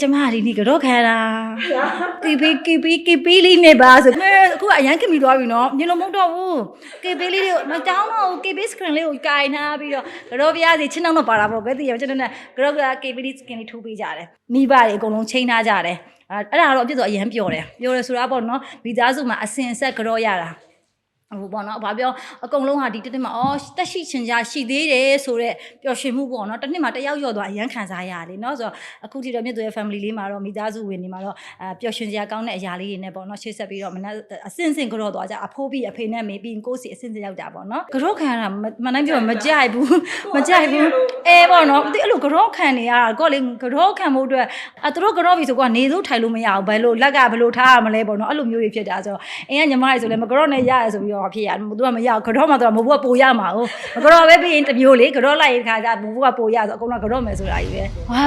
ကျမဒီနေ့ကတော့ခံတာကီပီကီပီကီပီလေးနေပါဆိုမဲအခုအရန်ခင်ပြီးသွားပြီနော်ညလုံးမဟုတ်တော့ဘူးကီပီလေးတွေကိုမတောင်းတော့ဘူးကီပီ screen လေးကိုကင်ထားပြီးတော့ကတော့ပြရစီချင်းတော့ပါတာပေါ့ကွယ်တည်ရကျွန်တော်နဲ့ကတော့ကကီပီ screen လေးထိုးပေးကြတယ်မိဘတွေအကုန်လုံးချိန်ထားကြတယ်အဲ့အဲ့ဒါတော့အပြစ်တော့အရန်ပျော်တယ်ပျော်တယ်ဆိုတာပေါ့နော်မိသားစုမှာအစင်ဆက်ကြောရတာ ဟိုပေါ့နော်ဘာပြောအကုန်လုံးဟာဒီတစ်နှစ်မှာအော်တက်ရှိချင်ကြရှိသေးတယ်ဆိုတော့ပျော်ရွှင်မှုပေါ့နော်တစ်နှစ်မှာတစ်ယောက်ယောက်သွားအရန်ခံစားရတယ်နော်ဆိုတော့အခုထိတော့မြတ်သူရဲ့ family လေးမှာတော့မိသားစုဝင်နေမှာတော့အာပျော်ရွှင်စရာကောင်းတဲ့အရာလေးတွေနဲ့ပေါ့နော်ရှေ့ဆက်ပြီးတော့မနက်အစင်စင်ကြောသွားကြအဖိုးပြီးအဖေနဲ့မေပြီးကိုယ်စီအစင်စင်ရောက်တာပေါ့နော်ကြောခံရတာမနိုင်ပြောမကြိုက်ဘူးမကြိုက်ဘူးအဲပေါ့နော်ဒီအဲ့လိုကြောခံနေရတာကိုလေကြောခံမှုအတွက်အသူတို့ကြောပြီဆိုကွာနေစိုးထိုင်လို့မရဘူးဘယ်လိုလက်ကဘယ်လိုထားရမလဲပေါ့နော်အဲ့လိုမျိုးတွေဖြစ်တာဆိုတော့အင်းကညီမတွေဆိုလဲမကြောနဲ့ရရဆိုပြီးတော့ဖြစ်ရသူကမရဘူးကြောမှတော့မဟုတ်ဘူးကပိုရမှာဟုတ်မကြောပဲပြီးရင်တစ်မျိုးလေကြောလိုက်ရင်ခါကျမဟုတ်ဘူးကပိုရဆိုအကုန်လုံးကြောမယ်ဆိုတာကြီးပဲဝါ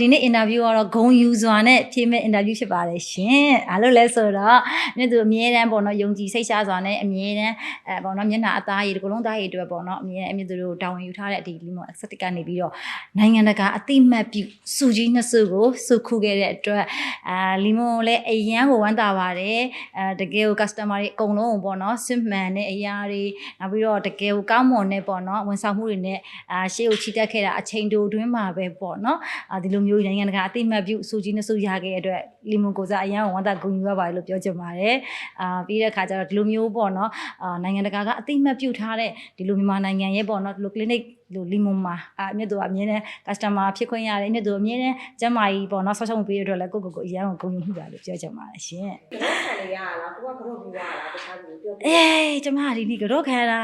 ဒီနေ့အင်တာဗျူးကတော့ဂုံယူစွာနဲ့ဖြေမဲ့အင်တာဗျူးဖြစ်ပါတယ်ရှင်အားလို့လဲဆိုတော့မြတ်သူအမြဲတမ်းပေါ့နော်ယုံကြည်စိတ်ရှားစွာနဲ့အမြဲတမ်းအဲပေါ့နော်မျက်နှာအသားရည်ဒီကလုံးသားရည်အတွက်ပေါ့နော်အမြဲတမ်းအမြဲသူတို့တာဝန်ယူထားတဲ့ဒီလီမွန် aesthetic ကနေပြီးတော့နိုင်ငံတကာအသိမှတ်ပြုစုကြီးနှစ်စုကိုစုခုခဲ့တဲ့အတွက်အာလီမွန်လည်းအရန်ကိုဝမ်းသာပါတယ်အဲတကယ်ကို customer တွေအကုန်လုံးကိုပေါ့နော်စစ်မှန်တဲ့အရာတွေနောက်ပြီးတော့တကယ်ကိုကောင်းမွန်တဲ့ပေါ့နော်ဝန်ဆောင်မှုတွေနဲ့အာရှေ့ကိုချီတက်ခဲ့တာအချိန်တိုတွင်းမှာပဲပေါ့နော်အာဒီလိုမျိုးနိုင်ငံတကာအသိမှတ်ပြုစုကြီးနှစ်စုရခဲ့တဲ့အတွက်လီမွန်ကိုစားအရန်ကိုဝမ်းသာဂုဏ်ယူရပါတယ်လို့ပြောချင်ပါတယ်အာပြီးတဲ့အခါကျတော့ဒီလိုမျိုးပေါ့နော်အာနိုင်ငံတကာကအသိမှတ်ပြုထားတဲ့ဒီလိုမြန်မာနိုင်ငံရဲ့ပေါ့နော်ဒီလို clinic လိုလီမွန်မှာအာမြတ်သူကအမြဲတမ်း customer ဖြစ်ခွင့်ရတယ်မြတ်သူအမြဲတမ်းကျမ်းမာကြီးပေါ့နော်ဆောက်ရှောက်မှုပေးရတဲ့အတွက်လည်းကိုယ့်ကိုယ်ကိုအရန်ကိုဂုဏ်ယူမှုပါလို့ပြောချင်ပါတယ်ရှင်ကတော့ခံ နေရလားကိုကကတော့ပြရလားတခြားလူပြောပြအေးကျမဒီနေ့ကတော့ခံတာ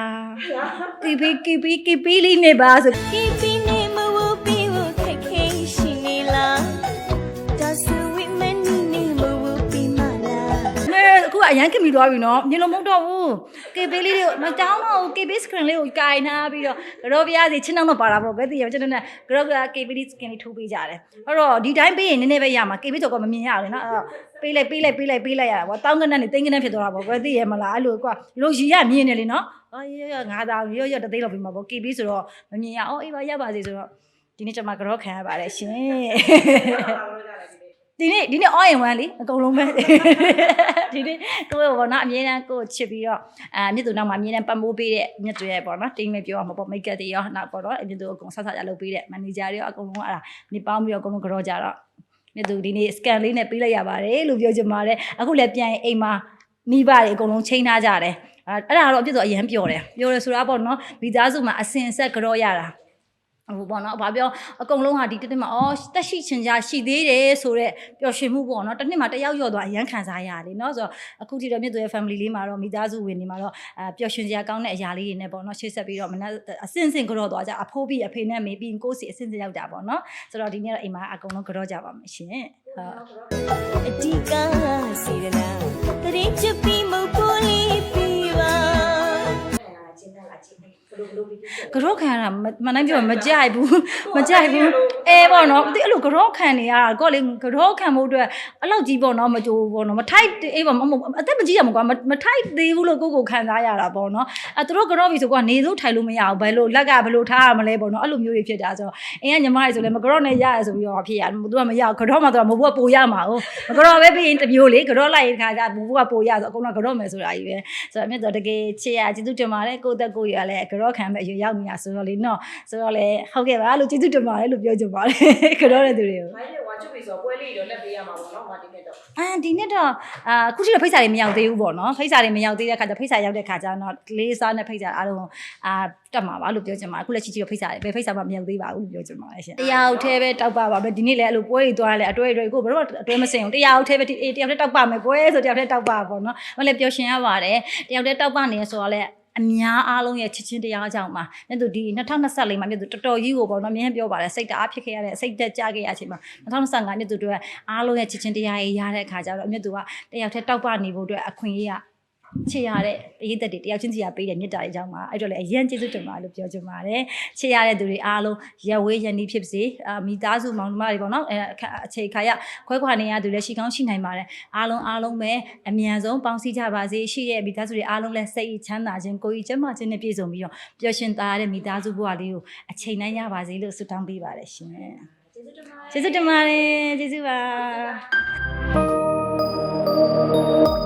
ကီပီကီပီကီပီလေးနေပါဆို Keep me မဲအခုကအရန်ခင်ပြီးသွားပြီနော်ညလုံးမဟုတ်တော့ဘူးကီပီလေးတွေကိုမတောင်းတော့ဘူးကီပီ screen လေးကိုကင်ထားပြီးတော့ကတော့ပြရစီချင်းတော့ပါတာပေါ့ကွယ်တည်ရကျွန်တော်နဲ့ကတော့ကကီပီ screen လေးထိုးပေးကြတယ်အဲ့တော့ဒီတိုင်းပေးရင်နည်းနည်းပဲရမှာကီပီဆိုတော့မမြင်ရဘူးလေနော်အဲ့တော့ပေးလိုက်ပေးလိုက်ပေးလိုက်ပေးလိုက်ရတာပေါ့တောင်းကနန်းနေတင်းကနန်းဖြစ်သွားတာပေါ့ကွယ်တည်ရမလားအဲ့လိုကွာဒီလိုရီရမြင်နေလေနော်အော်ရရငါးသားရောရတသိန်းလောက်ပြီးမှာပေါ့ကီပီဆိုတော့မမြင်ရအော်အေးပါရပါစေဆိုတော့ဒီနေ့ကျွန်မကတော့ခံရပါတယ်ရှင် ဒီနေ့ဒီနေ့ all in one လေအကုန်လုံးပဲဒီနေ့ကိုယ်ဘောနော်အမြဲတမ်းကိုယ်ချစ်ပြီးတော့အာမြစ်သူနောက်မှာအမြဲတမ်းပတ်မိုးပေးတဲ့မြစ်တွေရဲ့ပေါ့နော်တိမ်မဲ့ပြောရမှာပေါ့မိတ်ကပ်တွေရောနောက်ပေါ့နော်အမြစ်သူအကုန်ဆက်ဆက်ရလုပ်ပေးတဲ့မန်နေဂျာတွေရောအကုန်လုံးအဲ့ဒါနေပေါင်းပြီးတော့အကုန်လုံးကြောကြတော့မြစ်သူဒီနေ့ scan လေးနဲ့ပေးလိုက်ရပါတယ်လို့ပြောချင်ပါတယ်အခုလည်းပြန်ရင်အိမ်မှာမိဘတွေအကုန်လုံးချိန်ထားကြတယ်အဲ့ဒါတော့အပြစ်တော့အရန်ပျော်တယ်ပျော်တယ်ဆိုတာပေါ့နော်မိသားစုမှာအစင်ဆက်ကြောရတာ ဟိုပေါ့နော်ဘာပြောအကုန်လုံးဟာဒီတစ်နှစ်မှာအော်တက်ရှိချင်ကြရှိသေးတယ်ဆိုတော့ပျော်ရွှင်မှုပေါ့နော်တစ်နှစ်မှာတယောက်ရော့သွားအရန်ခံစားရတယ်နော်ဆိုတော့အခုထိတော့မြတ်သူရဲ့ family လေးမှာတော့မိသားစုဝင်တွေမှာတော့အဲပျော်ရွှင်စရာကောင်းတဲ့အရာလေးတွေနဲ့ပေါ့နော်ရှေ့ဆက်ပြီးတော့မနက်အစင်စင်ကြော့သွားကြအဖိုးပြီးအဖေနဲ့မေးပြီးကိုယ်စီအစင်စင်ရောက်ကြပေါ့နော်ဆိုတော့ဒီနေ့တော့အိမ်မှာအကုန်လုံးကြော့ကြပါမယ်ရှင်ဟုတ်အဓိကစေရနာတရင်ချပြီးမဟုတ်ဘူး လို့ဘလို့ပြီးကြောခံရတာမမနိုင်ပြောမကြိုက်ဘူးမကြိုက်ဘူးအဲပေါ့နော်ဒီအဲ့လိုကြောခံနေရတာကိုလေကြောခံမှုအတွက်အလောက်ကြီးပေါ့နော်မကြိုးပေါ့နော်မထိုက်အေးပေါ့မမအသက်မကြီးရမှာကွာမမထိုက်သေးဘူးလို့ကိုကိုခံစားရတာပေါ့နော်အဲသူတို့ကြောပြီဆိုကွာနေစိုးထိုင်လို့မရဘူးဘယ်လိုလက်ကဘယ်လိုထားရမလဲပေါ့နော်အဲ့လိုမျိုးတွေဖြစ်တာဆိုတော့အင်းကညီမတွေဆိုလဲမကြောနဲ့ရရဆိုပြီးတော့ဖြစ်ရသူကမရဘူးကြောမှတော့မဟုတ်ဘူးကပိုရမှာဟုတ်မကြောပဲပြီးရင်တစ်မျိုးလေကြောလိုက်ရင်ခါကျမဟုတ်ဘူးကပိုရဆိုအကုန်လုံးကြောမယ်ဆိုတာကြီးပဲဆိုတော့အမြတ်တော့တကယ်ချစ်ရကျေးဇူးတင်ပါတယ်ကိုယ့်သက်ကိုယ်ရလဲကြောခံမဲ့အရွယ်ရောက်နေတာဆိုတော့လေနော်ဆိုတော့လေဟုတ်ကဲ့ပါလို့ကျေးဇူးတင်ပါတယ်လို့ပြောချင်ပါတယ်ကြောတဲ့သူတွေကိုမိုင်းလေဝါချွတ်ပြီဆိုပွဲလေးတော့လက်ပေးရမှာပေါ့နော်မာတင်နဲ့တော့အာဒီနေ့တော့အာခုထိတော့ဖိတ်စာတွေမရောက်သေးဘူးပေါ့နော်ဖိတ်စာတွေမရောက်သေးတဲ့ခါကျဖိတ်စာရောက်တဲ့ခါကျတော့လေးစားနဲ့ဖိတ်စာအားလုံးအာတက်မှာပါလို့ပြောချင်ပါတယ်အခုလက်ရှိကြီးတော့ဖိတ်စာတွေပဲဖိတ်စာမှမရောက်သေးပါဘူးလို့ပြောချင်ပါတယ်ရှင်တရာဦးသေးပဲတောက်ပါပါပဲဒီနေ့လည်းအဲ့လိုပွဲကြီးသွားတယ်အတွဲအတွဲကိုဘယ်တော့အတွဲမစင်ဘူးတရာဦးသေးပဲဒီအေးတယောက်တည်းတောက်ပါမယ်ပွဲဆိုတယောက်တည်းတောက်ပါပေါ့နော်မလည်းပျော်ရှင်ရပါတယ်တယောက်တည်းတောက်ပါနေရဆိုတော့လည်း အများအားလုံးရဲ့ချစ်ချင်းတရားကြောင့်မှာမြတ်သူဒီ2024မှာမြတ်သူတော်တော်ကြီးကိုပေါ့နော်မြင်ပြောပါတယ်စိတ်တအားဖြစ်ခဲ့ရတဲ့စိတ်တက်ကြခဲ့ရအချိန်မှာ2025မြတ်သူတို့အားလုံးရဲ့ချစ်ချင်းတရားရေးရတဲ့အခါကျတော့မြတ်သူကတယောက်တည်းတောက်ပနေဖို့အတွက်အခွင့်အရေးက ခြေရတဲ့ပရိသတ်တွေတယောက်ချင်းစီရပေးတဲ့မြစ်တာတွေကြောင့်ပါအဲ့တော့လည်းအရန်ကျေးဇူးတင်ပါလို့ပြောချင်ပါတယ်ခြေရတဲ့သူတွေအားလုံးရက်ဝေးရန်နီးဖြစ်စေမိသားစုမောင်နှမတွေပေါ့နော်အခြေခါရခွဲခွာနေရသူလည်းရှိကောင်းရှိနိုင်ပါတယ်အားလုံးအားလုံးပဲအမြန်ဆုံးပေါင်းစည်းကြပါစေရှိရဲ့မိသားစုတွေအားလုံးလည်းစိတ်ချမ်းသာခြင်းကိုယ်ကြီးကျန်းမာခြင်းနဲ့ပြည့်စုံပြီးတော့ပျော်ရွှင်သာရတဲ့မိသားစုဘဝလေးကိုအချိန်တိုင်းရပါစေလို့ဆုတောင်းပေးပါတယ်ရှင်ကျေးဇူးတင်ပါတယ်ကျေးဇူးတင်ပါတယ်ကျေးဇူးပါ